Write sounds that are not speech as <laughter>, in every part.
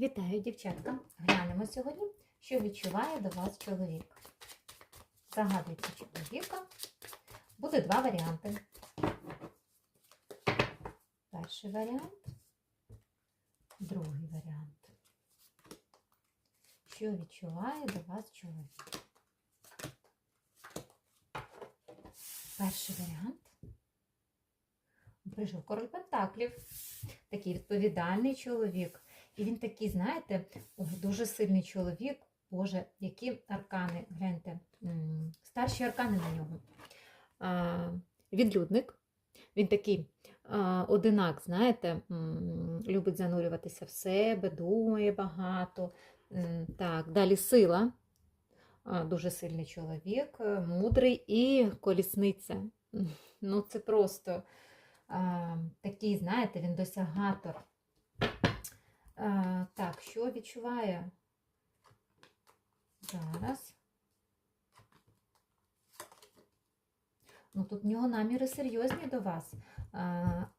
Вітаю, дівчатка! Глянемо сьогодні, що відчуває до вас чоловік. Загадуйте чоловіка. Буде два варіанти. Перший варіант, другий варіант. Що відчуває до вас чоловік? Перший варіант. Прийшов король Пентаклів. Такий відповідальний чоловік. І він такий, знаєте, дуже сильний чоловік. Боже, які аркани, гляньте, старші аркани на нього. А, відлюдник. Він такий а, одинак, знаєте, любить занурюватися в себе, думає багато. Так, далі сила. А, Дуже сильний чоловік, е, мудрий і колісниця. <laughs> Ну, це просто а, такий, знаєте, він досягатор. А, так, що відчуває? Зараз. Ну, тут в нього наміри серйозні до вас. А,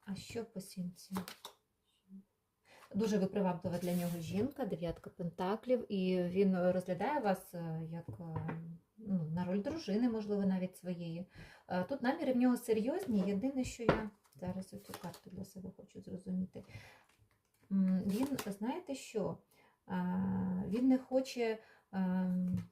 а що по сімці? Дуже виприваблива для нього жінка, дев'ятка пентаклів, і він розглядає вас е, як е, ну, на роль дружини, можливо, навіть своєї. Е, Тут наміри в нього серйозні. Єдине, що я зараз цю карту для себе хочу зрозуміти. Він, знаєте що? Він не хоче ем,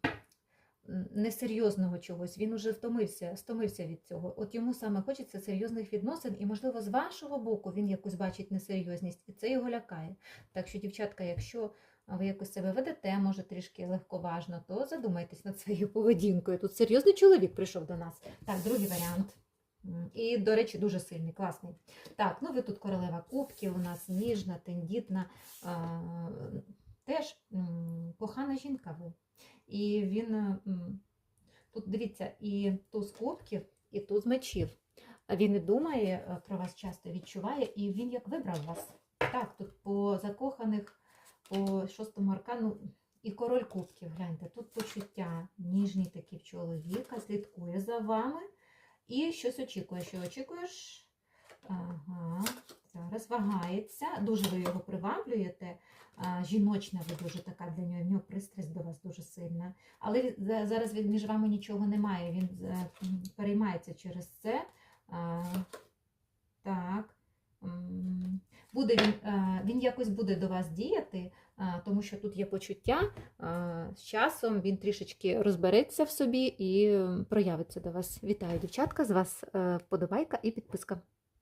несерйозного чогось, він уже втомився, стомився від цього. От йому саме хочеться серйозних відносин, і, можливо, з вашого боку він якось бачить несерйозність, і це його лякає. Так що, дівчатка, якщо ви якось себе ведете, може трішки легковажно, то задумайтесь над своєю поведінкою. Тут серйозний чоловік прийшов до нас. Так, другий варіант. І, до речі, дуже сильний, класний. Так, ну ви тут королева кубків, у нас ніжна, тендітна, а, теж кохана жінка ви. І він тут дивіться, і туз кубків, і туз мечів. Він і думає е, про вас часто відчуває, і він як вибрав вас. Так, тут по закоханих, по шостому аркану і король кубків, гляньте, тут почуття, ніжні такі в чоловіка, слідкує за вами і щось очікує. Що очікуєш? Ага, зараз вагається. Дуже ви його приваблюєте. Жіночна ви дуже така для нього, в нього пристрасть до вас дуже сильна. Але зараз між вами нічого немає. Він е, переймається через це. Буде він, е, він якось буде до вас діяти, тому що тут є почуття. З часом він трішечки розбереться в собі і проявиться до вас. Вітаю, дівчатка! З вас е, вподобайка і підписка.